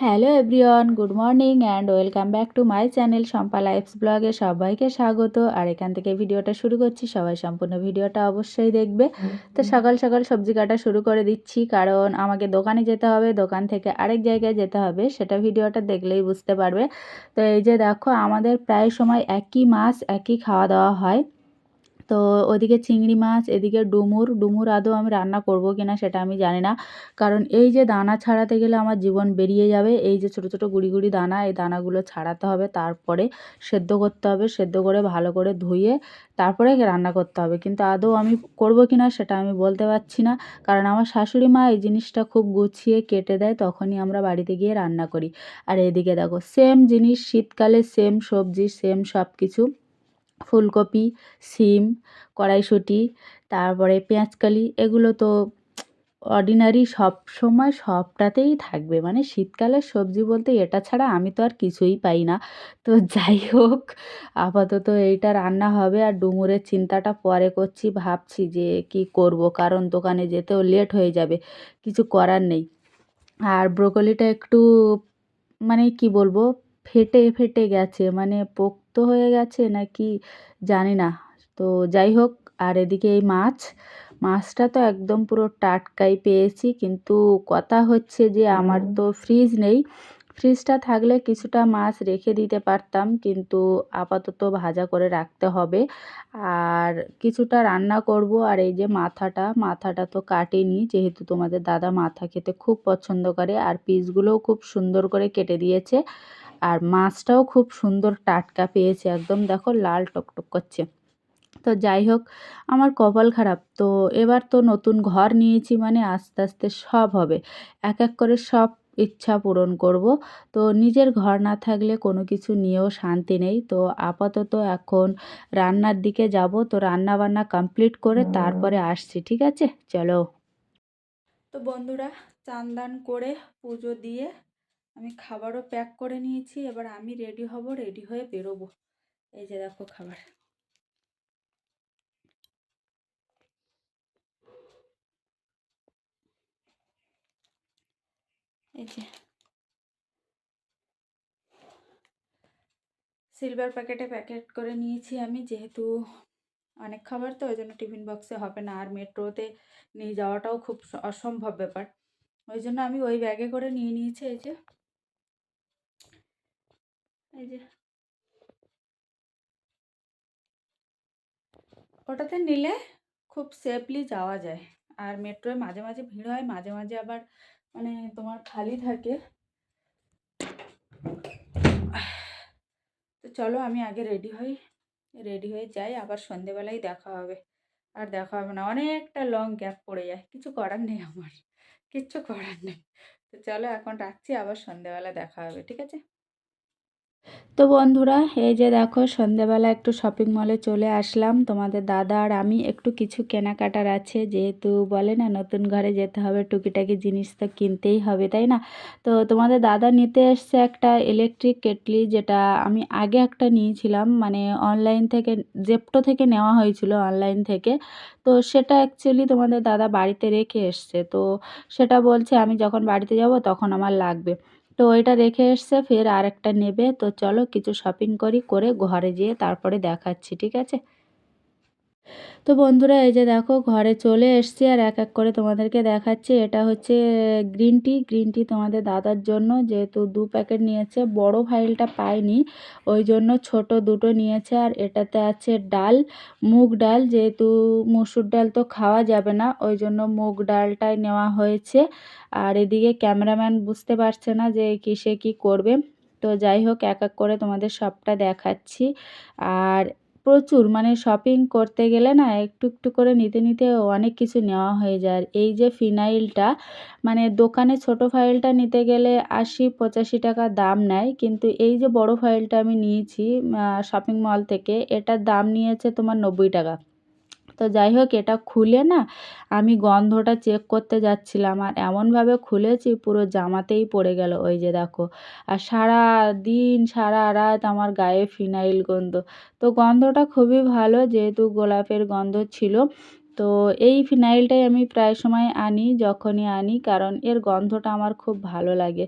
Hello everyone good morning and welcome back to my channel Shampa life's ব্লগে সবাইকে স্বাগত। আর এখান থেকে ভিডিওটা শুরু করছি সবাই সম্পূর্ণ ভিডিওটা অবশ্যই দেখবে। তো সকাল সকাল সবজি কাটা শুরু করে দিচ্ছি কারণ আমাকে দোকানে যেতে হবে দোকান থেকে আরেক জায়গায় যেতে হবে সেটা ভিডিওটা দেখলেই বুঝতে পারবে। তো এই যে দেখো আমাদের প্রায় সময় একই মাছ একই খাওয়া দাওয়া হয়। তো ওদিকে চিংড়ি মাছ, এদিকে ডুমুর। ডুমুর আদৌ আমি রান্না করব কি না সেটা আমি জানি না। কারণ এই যে দানা ছাড়াতে গেলে আমার জীবন বেরিয়ে যাবে, এই যে ছোটো ছোটো গুড়ি গুড়ি দানা, এই দানাগুলো ছাড়াতে হবে, তারপরে সেদ্ধ করতে হবে, সেদ্ধ করে ভালো করে ধুয়ে তারপরে রান্না করতে হবে। কিন্তু আদৌ আমি করব কি না সেটা আমি বলতে পারছি না। কারণ আমার শাশুড়ি মা এই জিনিসটা খুব গুছিয়ে কেটে দেয়, তখনই আমরা বাড়িতে গিয়ে রান্না করি। আর এদিকে দেখো সেম জিনিস শীতকালে সেম সবজি সেম সব কিছু ফুলকপি, সিম, কড়াইশুঁটি, তারপরে পেঁয়াজকালি, এগুলো তো অর্ডিনারি সব সময় সবটাতেই থাকবে। মানে শীতকালের সবজি বলতে এটা ছাড়া আমি তো আর কিছুই পাই না। তো যাই হোক, আপাতত এইটা রান্না হবে আর ডুমুরের চিন্তাটা পরে করছি, ভাবছি যে কি করব, কারণ দোকানে যেতেও লেট হয়ে যাবে, কিছু করার নেই। আর ব্রোকলিটা একটু মানে কি বলব ফেটে ফেটে গেছে মানে পোক্ত হয়ে গেছে নাকি জানি না। তো যাই হোক আর এদিকে এই মাছ মাছটা তো একদম পুরো টাটকাই পেয়েছি কিন্তু কথা হচ্ছে যে আমার তো ফ্রিজ নেই। ফ্রিজটা থাকলে কিছুটা মাছ রেখে দিতে পারতাম কিন্তু আপাতত ভাজা করে রাখতে হবে। আর কিছুটা রান্না করব আর এই যে মাথাটা মাথাটা তো কাটেনি যেহেতু তোমাদের দাদা মাথা খেতে খুব পছন্দ করে আর পিসগুলোও খুব সুন্দর করে কেটে দিয়েছে। আর মাছটাও খুব সুন্দর টাটকা পেয়েছে, একদম দেখো লাল টকটক করছে। তো যাই হোক, আমার কপাল খারাপ। তো এবার তো নতুন ঘর নিয়েছি মানে আস্তে আস্তে সব হবে। এক এক করে সব ইচ্ছা পূরণ করব। তো নিজের ঘর না থাকলে কোনো কিছু নিয়েও শান্তি নেই। তো আপাতত এখন রান্নার দিকে যাব। তো রান্না বান্না কমপ্লিট করে তারপরে আসছি, ঠিক আছে? চলো। তো বন্ধুরা, চান করে পুজো দিয়ে আমি খাবারও প্যাক করে নিয়েছি, এবার আমি রেডি হব, রেডি হয়ে বেরোবো। এই যে দেখো খাবার। এই যে। সিলভার প্যাকেটে প্যাকেট করে নিয়েছি আমি, যেহেতু অনেক খাবার তো ওই জন্য টিফিন বক্সে হবে না, আর মেট্রোতে নিয়ে যাওয়াটাও খুব অসম্ভব ব্যাপার। ওই জন্য আমি ওই ব্যাগে করে নিয়ে নিয়েছি, এই যে। এই যে। ওটাতে নিলে খুব সেফলি যাওয়া যায়। আর মেট্রোয় মাঝে মাঝে ভিড় হয়, মাঝে মাঝে আবার মানে তোমার খালি থাকে। তো চলো আমি আগে রেডি হই রেডি হয়ে যাই, আবার সন্ধেবেলায় দেখা হবে। আর দেখা হবে না, অনেকটা লং গ্যাপ পড়ে যায়, কিছু করার নেই আমার, কিচ্ছু করার নেই। তো চলো এখন রাখছি, আবার সন্ধেবেলা দেখা হবে, ঠিক আছে? তো বন্ধুরা, এই যে দেখো সন্ধেবেলা একটু শপিং মলে চলে আসলাম। তোমাদের দাদা আর আমি একটু কিছু কেনাকাটার আছে। যেহেতু বলে না, নতুন ঘরে যেতে হবে, টুকিটাকি জিনিস তো কিনতেই হবে, তাই না? তো তোমাদের দাদা নিতে এসছে একটা ইলেকট্রিক কেটলি, যেটা আমি আগে একটা নিয়েছিলাম। মানে অনলাইন থেকে জেপটো থেকে নেওয়া হয়েছিল অনলাইন থেকে। তো সেটা অ্যাকচুয়ালি তোমাদের দাদা বাড়িতে রেখে এসছে। তো সেটা বলছে, আমি যখন বাড়িতে যাব, তখন আমার লাগবে। তো ওইটা রেখে এসছে, ফের আরেকটা নেবে। তো চলো কিছু শপিং করি, করে ঘরে যেয়ে তারপরে দেখাচ্ছি, ঠিক আছে? তো বন্ধুরা, এই যে দেখো, ঘরে চলে এসছি আর এক এক করে তোমাদেরকে দেখাচ্ছি। এটা হচ্ছে গ্রিন টি। গ্রিন টি তোমাদের দাদার জন্য, যেহেতু দু প্যাকেট নিয়েছে। বড় ফাইলটা পাইনি, ওই জন্য ছোট দুটো নিয়েছে। আর এটাতে আছে ডাল, মুগ ডাল। যেহেতু মুসুর ডাল তো খাওয়া যাবে না, ওই জন্য মুগ ডালটাই নেওয়া হয়েছে। আর এদিকে ক্যামেরাম্যান বুঝতে পারছে না যে কিসে কি করবে। তো যাই হোক, এক এক করে তোমাদের সবটা দেখাচ্ছি। আর প্রচুর মানে শপিং করতে গেলে না একটু একটু করে নিতে নিতে অনেক কিছু নেওয়া হয়ে যায়। আর এই যে ফিনাইলটা মানে দোকানে ছোট ফাইলটা নিতে গেলে আশি, পঁচাশি টাকা দাম নেয়। কিন্তু এই যে বড় ফাইলটা আমি নিয়েছি শপিং মল থেকে, এটার দাম নিয়েছে তোমার নব্বই টাকা। তো যাই হোক, এটা খুলে না আমি গন্ধটা চেক করতে যাচ্ছিলাম আর এমনভাবে খুলেছি পুরো জামাতেই পড়ে গেল। ওই যে দেখো, আর সারা দিন, সারা রাত আমার গায়ে ফিনাইল গন্ধ। তো গন্ধটা খুবই ভালো যেহেতু গোলাপের গন্ধ ছিল। তো এই ফিনাইলটাই আমি প্রায় সময় আনি, যখনই আনি, কারণ এর গন্ধটা আমার খুব ভালো লাগে।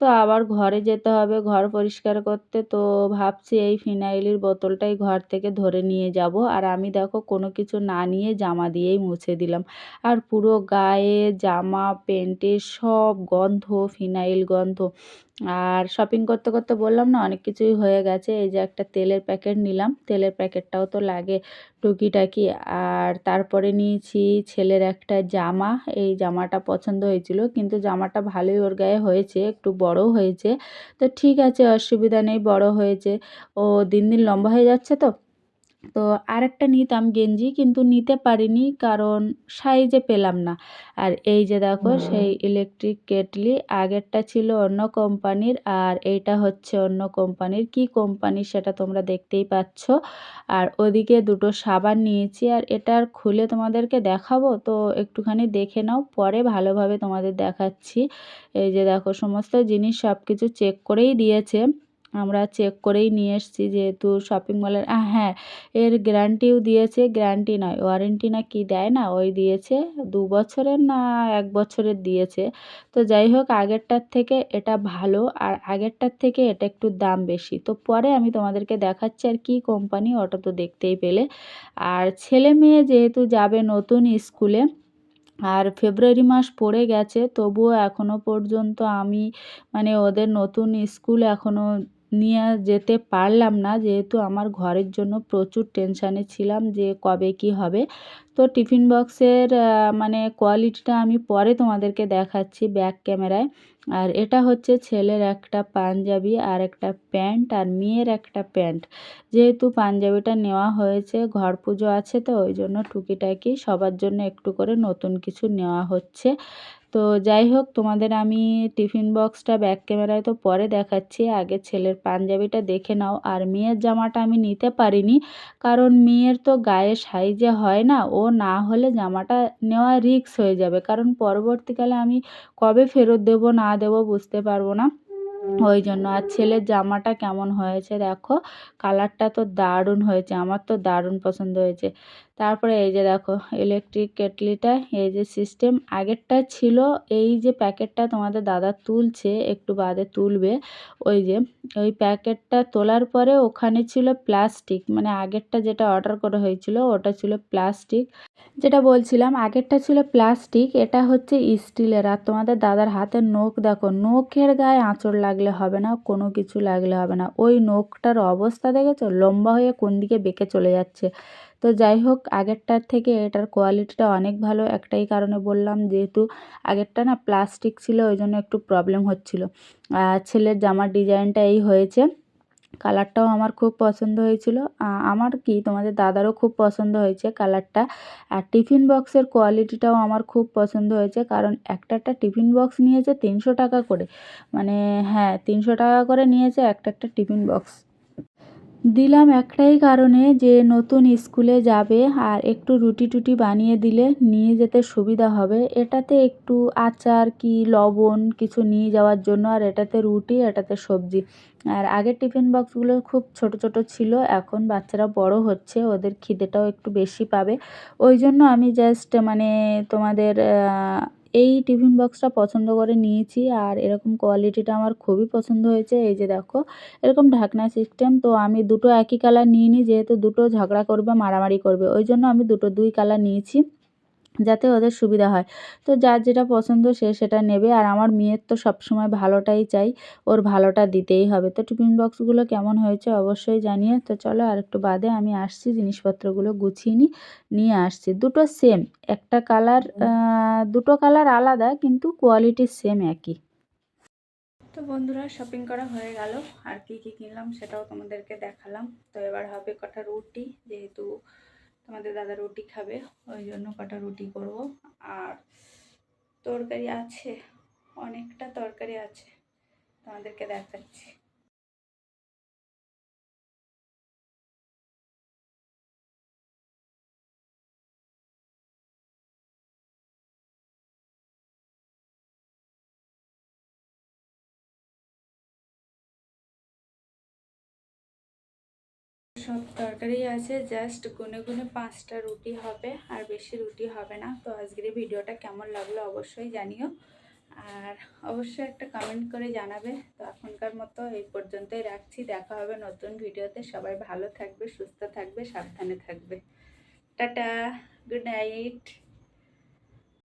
তো আবার ঘরে যেতে হবে, ঘর পরিষ্কার করতে। তো ভাবছি এই ফিনাইলের বোতলটাই ঘর থেকে ধরে নিয়ে যাব। আর আমি দেখো কোনো কিছু না নিয়ে জামা দিয়েই মুছে দিলাম। আর পুরো গায়ে জামা, প্যান্টের সব গন্ধ, ফিনাইল গন্ধ। আর শপিং করতে করতে বললাম না, অনেক কিছুই হয়ে গেছে। এই যে একটা তেলের প্যাকেট নিলাম। তেলের প্যাকেটটাও তো লাগে টুকিটাকি। আর তারপরে নিয়েছি ছেলের একটা জামা। এই জামাটা পছন্দ হয়েছিল, কিন্তু জামাটা ভালোই ওর গায়ে হয়েছে, একটু বড় হয়েছে। তো ঠিক আছে, অসুবিধা নেই, বড় হয়েছে। ও দিন দিন লম্বা হয়ে যাচ্ছে তো? তো আরেকটা নিতাম গেঞ্জি কিন্তু নিতে পারিনি কারণ সাইজে পেলাম না। আর এই যে দেখো সেই ইলেকট্রিক কেটলি আগেরটা ছিল অন্য কোম্পানির আর এইটা হচ্ছে অন্য কোম্পানির। কি কোম্পানি সেটা তোমরা দেখতেই পাচ্ছ। আর ওদিকে দুটো সাবান নিয়েছি আর এটার খুলে তোমাদেরকে দেখাবো। তো একটুখানি দেখে নাও পরে ভালোভাবে তোমাদের দেখাচ্ছি। এই যে দেখো সমস্ত জিনিস সব কিছু চেক করেই দিয়েছে। আমরা চেক করেই নিয়ে এসেছি যেহেতু শপিং মলের হ্যাঁ এর গ্যারান্টিও দিয়েছে গ্যারান্টি নয় ওয়ারেন্টি না কি দেয় না, ওই দিয়েছে, দু বছরের না এক বছরের দিয়েছে। তো যাই হোক, আগেরটার থেকে এটা ভালো, আর আগেরটার থেকে এটা একটু দাম বেশি। তো পরে আমি তোমাদেরকে দেখাচ্ছি আর কি কোম্পানি ওটা তো দেখতেই পেলে। আর ছেলে মেয়ে যেহেতু যাবে নতুন স্কুলে আর ফেব্রুয়ারি মাস পড়ে গেছে, তবুও এখনও পর্যন্ত আমি মানে ওদের নতুন স্কুল এখনও নিয়ে যেতে পারলাম না। যেহেতু আমার ঘরের জন্য প্রচুর টেনশানে ছিলাম যে কবে কি হবে। তো টিফিন বক্সের মানে কোয়ালিটিটা আমি পরে তোমাদেরকে দেখাচ্ছি ব্যাক ক্যামেরায়। আর এটা হচ্ছে ছেলের একটা পাঞ্জাবি আর একটা প্যান্ট আর মেয়ের একটা প্যান্ট। যেহেতু পাঞ্জাবিটা নেওয়া হয়েছে, ঘর পুজো আছে তো, ওই জন্য টুকিটাকি সবার জন্য একটু করে নতুন কিছু নেওয়া হচ্ছে। তো যাই হোক, তোমাদের আমি টিফিন বক্সটা ব্যাক ক্যামেরায় তো পরে দেখাচ্ছি। আগে ছেলের পাঞ্জাবিটা দেখে নাও। আর মেয়ের জামাটা আমি নিতে পারিনি, কারণ মেয়ের তো গায়ে সাইজে হয় না। ও না হলে জামাটা নেওয়া রিস্ক হয়ে যাবে, কারণ পরবর্তীকালে আমি কবে ফেরত দেবো, না দেবো বুঝতে পারব না। ওই জন্য আর ছেলের জামাটা কেমন হয়েছে দেখো কালারটা তো দারুণ হয়েছে, আমার তো দারুণ পছন্দ হয়েছে। তারপরে এই যে দেখো ইলেকট্রিক কেটলিটা এই যে সিস্টেম আগেরটা ছিল এই যে প্যাকেটটা তোমাদের দাদা তুলছে, একটু বাদে তুলবে, ওই যে, ওই প্যাকেটটা তোলার পরে ওখানে ছিল প্লাস্টিক মানে আগেরটা যেটা অর্ডার করা হয়েছিল ওটা ছিল প্লাস্টিক যেটা বলছিলাম, আগেরটা ছিল প্লাস্টিক এটা হচ্ছে স্টিলের আর তোমাদের দাদার হাতের নখ, দেখো, নখের গায়ে আঁচড় লাগলে হবে না, কোনো কিছু লাগলে হবে না। ওই নখটার অবস্থা দেখেছ? লম্বা হয়ে কোন দিকে বেঁকে চলে যাচ্ছে। তো যাই হোক, আগেরটার থেকে এটার কোয়ালিটিটা অনেক ভালো। একটাই কারণে বললাম, যেহেতু আগেরটা না প্লাস্টিক ছিল ওই জন্য একটু প্রবলেম হচ্ছিল। ছেলের জামার ডিজাইনটা এই হয়েছে। কালারটাও আমার খুব পছন্দ হয়েছিল। আমার কি, তোমাদের দাদারও খুব পছন্দ হয়েছে কালারটা আর টিফিন বক্সের কোয়ালিটিটাও আমার খুব পছন্দ হয়েছে, কারণ একটা একটা টিফিন বক্স নিয়েছে তিনশো টাকা করে। মানে হ্যাঁ তিনশো টাকা করে নিয়েছে, একটা একটা টিফিন বক্স দিলাম একটাই কারণে যে নতুন স্কুলে যাবে আর একটু রুটি টুটি বানিয়ে দিলে নিয়ে যেতে সুবিধা হবে। এটাতে একটু আচার কি লবণ কিছু নিয়ে যাওয়ার জন্য আর এটাতে রুটি, এটাতে সবজি। আর আগের টিফিন বক্সগুলো খুব ছোট ছোট ছিল, এখন বাচ্চারা বড় হচ্ছে, ওদের খিদেটাও একটু বেশি পাবে। ওই জন্য আমি জাস্ট মানে তোমাদের এই টিফিন বক্সটা পছন্দ করে নিয়েছি আর এরকম কোয়ালিটিটা আমার খুবই পছন্দ হয়েছে। এই যে দেখো, এরকম ঢাকনা সিস্টেম তো আমি দুটো একই কালার নিয়ে নিই যেহেতু দুটো ঝগড়া করবে, মারামারি করবে, ওই জন্য আমি দুটো, দুই কালার নিয়েছি। যাতে ওদের সুবিধা হয়। তো যার যেটা পছন্দ সে সেটা নেবে। আর আমার মেয়ের তো সব সময় ভালোটাই চাই। ওর ভালোটা দিতেই হবে। তো টিফিন বক্সগুলো কেমন হয়েছে অবশ্যই জানিয়ে তো চলো আর একটু বাদে আমি আসছি। জিনিসপত্রগুলো গুছিয়ে নিই নিয়ে আসছি। দুটো সেম একটা কালার দুটো কালার আলাদা কিন্তু কোয়ালিটি সেম একই। তো বন্ধুরা শপিং করা হয়ে গেল। আর কি কি কিনলাম সেটাও তোমাদেরকে দেখালাম। তো এবার হবে কটা রুটি যেহেতু তোমাদের দাদা রুটি খাবে, ওই জন্য কটা রুটি করব। আর তরকারি আছে, অনেকটা তরকারি আছে, তোমাদেরকে দেখাচ্ছি। সব তরকারি আছে জাস্ট গুনে গুনে পাঁচটা রুটি হবে, আর বেশি রুটি হবে না। তো আজকের ভিডিওটা কেমন লাগল অবশ্যই জানিও। আর অবশ্যই একটা কমেন্ট করে জানাবে। তো এখনকার মতো এই পর্যন্তই রাখছি। দেখা হবে নতুন ভিডিওতে। সবাই ভালো থাকবে, সুস্থ থাকবে, সাবধানে থাকবে। Tata good night